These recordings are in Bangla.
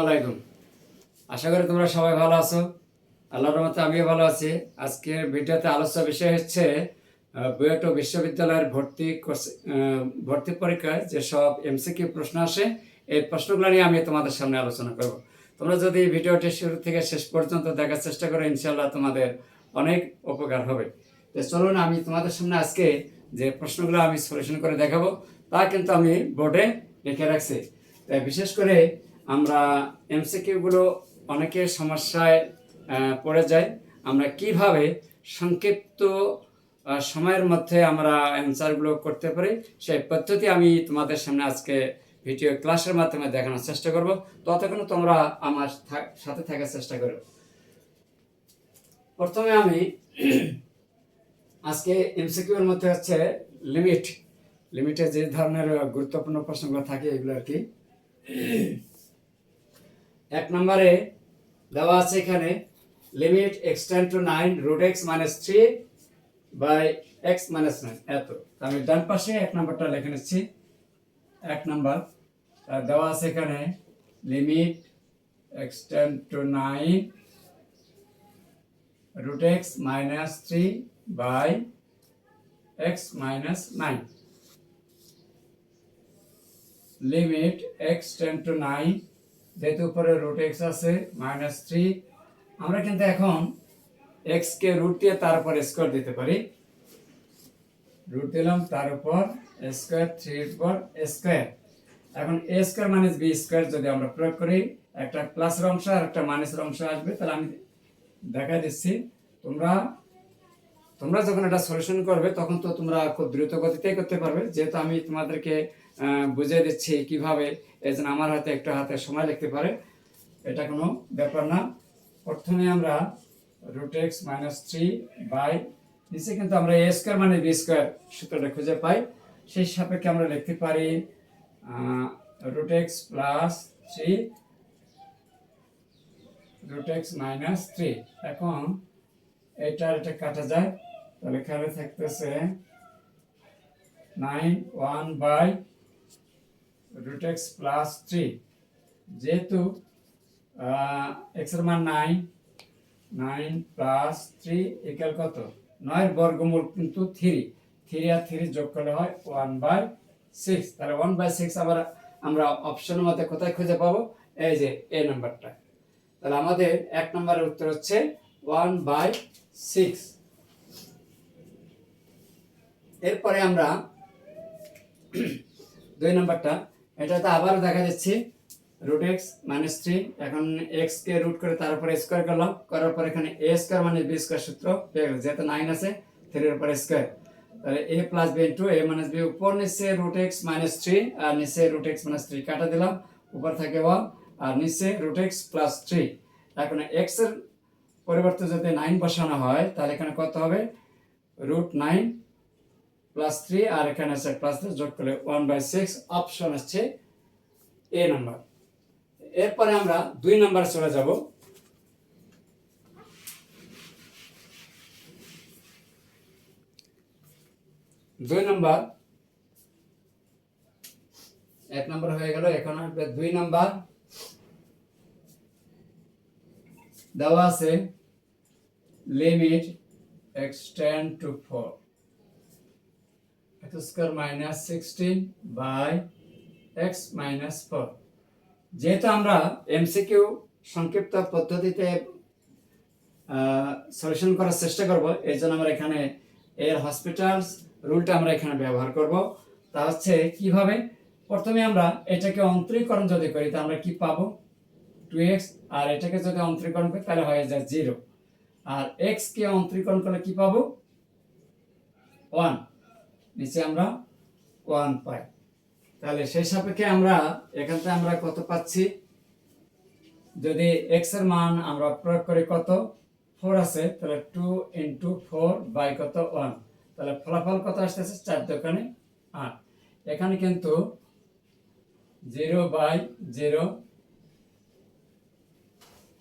আলাইকুম। আশা করি তোমরা সবাই ভালো আছো। আল্লাহর রহমতে আমিও ভালো আছি। আজকের ভিডিওতে আলোচ্য বিষয় হচ্ছে বুয়েট বিশ্ববিদ্যালয়ের ভর্তি ভর্তি পরীক্ষায় যেসব এমসিকিউ প্রশ্ন আসে, এই প্রশ্নগুলো নিয়ে আমি তোমাদের সামনে আলোচনা করব। তোমরা যদি ভিডিওটি শুরু থেকে শেষ পর্যন্ত দেখার চেষ্টা করো ইনশাল্লাহ তোমাদের অনেক উপকার হবে। তো চলুন, আমি তোমাদের সামনে আজকে যে প্রশ্নগুলো আমি সলিউশন করে দেখাবো, তা কিন্তু আমি বোর্ডে লিখে রাখছি। তাই বিশেষ করে আমরা এমসিকিউগুলো অনেকের সমস্যায় পড়ে যায়। আমরা কীভাবে সংক্ষিপ্ত সময়ের মধ্যে আমরা অ্যান্সারগুলো করতে পারি, সেই পদ্ধতি আমি তোমাদের সামনে আজকে ভিডিও ক্লাসের মাধ্যমে দেখানোর চেষ্টা করব। ততক্ষণ তোমরা আমার সাথে থাকার চেষ্টা করো। প্রথমে আমি আজকে এমসিকিউর মধ্যে হচ্ছে লিমিট লিমিটে যে ধরনের গুরুত্বপূর্ণ প্রশ্নগুলো থাকে, এগুলো আর কি। এক নম্বরে দেওয়া আছে এখানে limit extend two nine root x minus three by x minus nine এত। আমি ডান পাশে এক নম্বরটা লিখে নিচ্ছি। এক নম্বর দেওয়া আছে এখানে limit extend two nine root x minus 3 by x minus 9 limit x ten two nine যেহেতু উপরে রুট এক্স আছে মাইনাস থ্রি আমরা কিন্তু এখন x কে রুট দিয়ে তার উপর স্কোয়ার দিতে পারি। রুট দিলাম, তার উপর স্কোয়ার থ্রির উপর স্কোয়ার এখন a square minus b square যদি আমরা প্রয়োগ করি, একটা প্লাসের অংশ আর একটা মাইনাসের অংশ আসবে। তাহলে আমি দেখা দিচ্ছি, তোমরা তোমরা যখন এটা সলিউশন করবে, তখন তো তোমরা খুব দ্রুত গতিতেই করতে পারবে। যেহেতু আমি তোমাদেরকে বুঝিয়ে দিচ্ছি কীভাবে, এই জন্য আমার হাতে একটা হাতে সময় লিখতে পারে। এটা কোনো ব্যাপার না। প্রথমে আমরা root x minus three by নিচে কিন্তু আমরা এ স্কোয়ার মানে বি স্কোয়ার সূত্রটা খুঁজে পাই। সেই সাপেক্ষে আমরা লিখতে পারি root x plus three root x minus three এখন এটা এটা কাটা যায়। তাহলে এখানে থাকতেছে nine one by root x plus three যেহেতু এক্সের মান nine nine plus three equal কত? নয়ের বর্গমূল কিন্তু থ্রি থ্রি আর থ্রি যোগ করলে হয় ওয়ান বাই সিক্স তাহলে ওয়ান বাই সিক্স আবার আমরা অপশনের মধ্যে কোথায় খুঁজে পাবো? এই যে এ নাম্বারটা তাহলে আমাদের এক নম্বরের উত্তর হচ্ছে ওয়ান বাই সিক্স এরপরে আমরা দুই নম্বরটা এটাতে আবারও দেখা যাচ্ছে। রুট এক্স মাইনাস থ্রি এখন এক্স কে রুট করে তার উপরে স্কোয়ার করলাম করার পর এখানে এ স্কোয়ার মানে বি স্কোয়ার সূত্র পেয়ে গেল, যেহেতু নাইন আছে থ্রির উপরে স্কোয়ার তাহলে a plus b into a minus b উপর নিচে রুট এক্স মাইনাস থ্রি আর নিচে রুট এক্স মাইনাস থ্রি কাটা দিলাম, উপর থাকে ওয়ান আর নিচে রুট এক্স প্লাস থ্রি এখন এক্সের পরিবর্তে যদি নাইন বসানো হয়, তাহলে এখানে কত হবে? রুট নাইন প্লাস থ্রি আর এখানে আছে প্লাস থ্রি যোগ করলে ওয়ান বাই সিক্স অপশন হচ্ছে এ নাম্বার এরপরে আমরা দুই নাম্বার চলে যাব। দুই নাম্বার এক নাম্বার হয়ে গেল, এখন আসবে দুই নাম্বার দেওয়া আছে limit extend two four square minus sixteen by x minus four. যেহেতু আমরা এমসিকিউ সংক্ষিপ্ত পদ্ধতিতে সলিউশন করার চেষ্টা করব এই জন্য আমরা এখানে এর হসপিটালস রুলটা আমরা এখানে ব্যবহার করব। তা হচ্ছে কীভাবে? প্রথমে আমরা এটাকে অন্তরীকরণ যদি করি, তা আমরা কি পাবো? টু এক্স আর এটাকে যদি অন্তরীকরণ করি, তাহলে হয়ে যায় জিরো আর এক্স কে অন্তরীকরণ করলে কি পাবো? ওয়ান নিচে আমরা ওয়ান পাই। তাহলে সেই সাপেক্ষে আমরা, এখান থেকে আমরা কত পাচ্ছি? যদি এক্সের মান আমরা প্রয়োগ করি কত? ফোর আছে, তাহলে টু ইন্টু ফোর বাই কত? ওয়ান তাহলে ফলাফল কত আসতেছে? চার দোকানে আট। এখানে কিন্তু জিরো বাই জিরো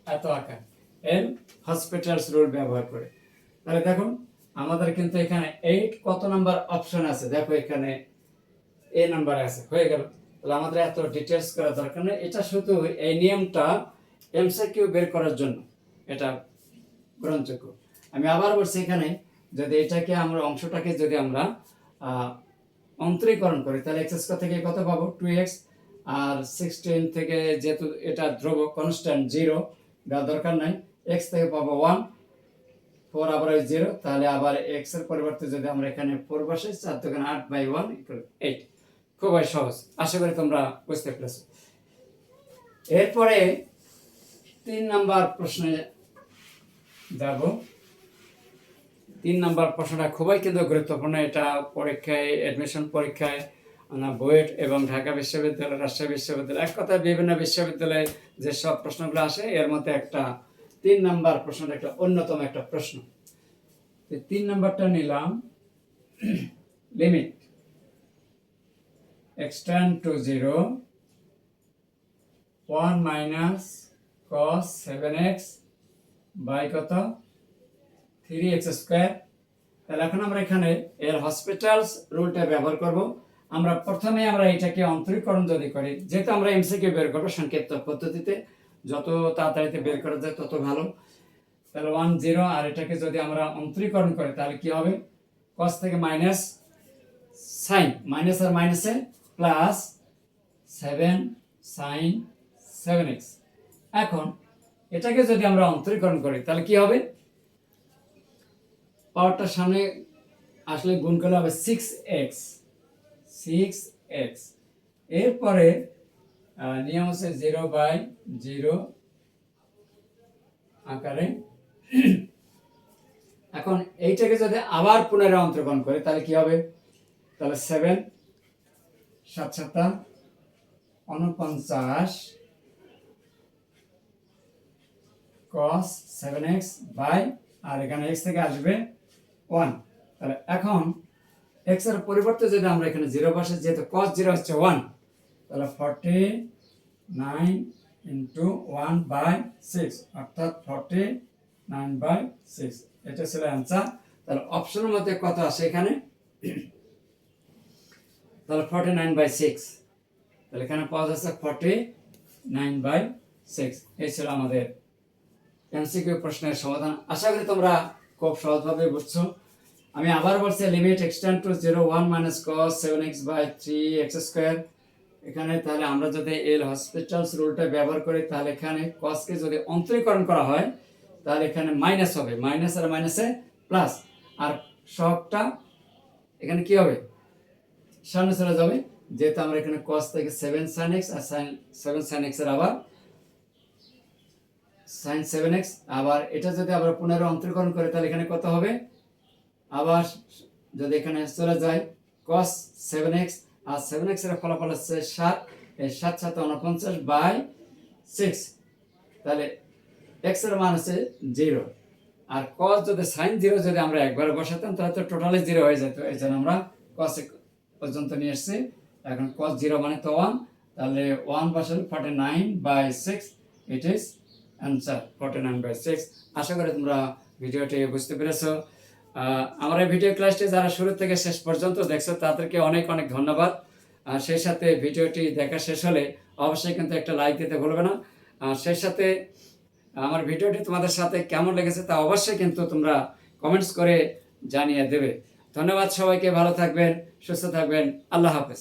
এত আকার। এর হসপিটালস রুল ব্যবহার করে। তাহলে দেখুন আমাদের কিন্তু এখানে এইট কত নাম্বার অপশন আছে? দেখো এখানে এ নাম্বার আছে। হয়ে গেল। তাহলে আমাদের এত ডিটেলস করা দরকার নেই। এটা শুধু এই নিয়মটা এমসিকিউ বের করার জন্য। এটা গ্রহণযোগ্য। আমি আবার বলছি এখানে, যদি এটাকে আমরা, অংশটাকে যদি আমরা অন্তরীকরণ করি, তাহলে এক্স স্কোয়ার থেকে কত পাবো? টু এক্স আর সিক্সটিন থেকে যেহেতু এটা ধ্রুব কনস্ট্যান্ট জিরো দেওয়ার দরকার নাই। এক্স থেকে পাবো ওয়ান ফোর আবার ওই জিরো, তাহলে আবার এক্সের পরিবর্তে যদি আমরা এখানে ফোর বসাই চার দোকানে আট বাই ওয়ান এইট খুবই সহজ। আশা করি তোমরা বুঝতে পেরেছ। এরপরে তিন নাম্বার প্রশ্নে যাব। তিন নাম্বার প্রশ্নটা খুবই কিন্তু গুরুত্বপূর্ণ। এটা পরীক্ষায় অ্যাডমিশন পরীক্ষায় বুয়েট এবং ঢাকা বিশ্ববিদ্যালয়, রাজশাহী বিশ্ববিদ্যালয়, এক কথায় বিভিন্ন বিশ্ববিদ্যালয়ে যে সব প্রশ্নগুলো আসে, এর মধ্যে একটা তিন নাম্বার প্রশ্নটা একটা অন্যতম একটা প্রশ্ন। তিন নাম্বারটা নিলাম। Limit. extend to 0 1 minus cos 7x by কত? 3x স্কোয়ার তাহলে এখন আমরা এখানে এর হসপিটালস রুলটা ব্যবহার করব। আমরা প্রথমে আমরা এটাকে অন্তরীকরণ যদি করি, যেহেতু আমরা এমসিকিউ বের করব সংক্ষিপ্ত পদ্ধতিতে যত তাড়াতাড়িতে বের করা যায়, তত ভালো। তাহলে ওয়ান জিরো আর এটাকে যদি আমরা অন্তরীকরণ করি, তাহলে কি হবে? কস থেকে মাইনাস সাইন মাইনাস আর মাইনাসে plus seven sine seven x এখন এটাকে যদি আমরা অন্তরীকরণ করি, তাহলে কি হবে? পাওয়ারটার সামনে আসলে গুণ করলে হবে সিক্স এক্স সিক্স এক্স এরপরে নিয়ম হচ্ছে জিরো বাই জিরো আকারে। এখন এইটাকে যদি আবার পুনরায় অন্তর্করণ করি, তাহলে কি হবে? তাহলে সেভেন সাত সাতটা উনপঞ্চাশ কস সেভেন এক্স বাই আর এখানে এক্স থেকে আসবে ওয়ান তাহলে এখন এক্সের পরিবর্তে যদি আমরা এখানে জিরো বসে, যেহেতু কস জিরো হচ্ছে ওয়ান তাহলে forty nine into one by six অর্থাৎ ফর্টি নাইন বাই সিক্স এটা ছিল অ্যান্সার তাহলে অপশনের মধ্যে কত আছে এখানে? তাহলে ফর্টি নাইন বাই সিক্স তাহলে এখানে পাওয়া যাচ্ছে ফর্টি নাইন বাই সিক্স এই ছিল আমাদের এমসিকিউ প্রশ্নের সমাধান। আশা করি তোমরা খুব সহজভাবে বুঝছ। আমি আবার বলছি limit extend two zero one minus cos seven x by three x square এখানে তাহলে আমরা যদি এল হসপিটালস রুলটা ব্যবহার করি, তাহলে এখানে কসকে যদি অন্তরীকরণ করা হয়, তাহলে এখানে মাইনাস হবে। মাইনাস আর মাইনাসে প্লাস আর সবটা এখানে কি হবে? সামনে চলে যাবে। যেহেতু আমরা এখানে কস থেকে সেভেন সাইন এক্স আর সাইন সেভেন সাইন এক্সের আবার সাইন সেভেন এক্স আবার এটা যদি আবার পুনরায় অন্তরীকরণ করে, তাহলে এখানে কত হবে? আবার যদি এখানে চলে যায় কস সেভেন এক্স আর সেভেন এক্সের ফলাফল হচ্ছে সাত, এই সাত সাত উনপঞ্চাশ বাই সিক্স তাহলে এক্সের মান হচ্ছে জিরো আর কস যদি সাইন জিরো যদি আমরা একবার বসাতাম, তাহলে তো টোটালি জিরো হয়ে যেত। এই জন্য আমরা কস পর্যন্ত নিয়ে এসেছি। এখন কস জিরো মানে তো ওয়ান তাহলে one percent forty nine by six it is answer forty nine by six আশা করি তোমরা ভিডিওটি বুঝতে পেরেছ। আমার এই ভিডিও ক্লাসটি যারা শুরু থেকে শেষ পর্যন্ত দেখছ, তাদেরকে অনেক অনেক ধন্যবাদ। আর সেই সাথে ভিডিওটি দেখা শেষ হলে অবশ্যই কিন্তু একটা লাইক দিতে ভুলবে না। আর সেই সাথে আমার ভিডিওটি তোমাদের সাথে কেমন লেগেছে তা অবশ্যই কিন্তু তোমরা কমেন্টস করে জানিয়ে দেবে। ধন্যবাদ সবাইকে, ভালো থাকবেন, সুস্থ থাকবেন, আল্লাহ হাফেজ।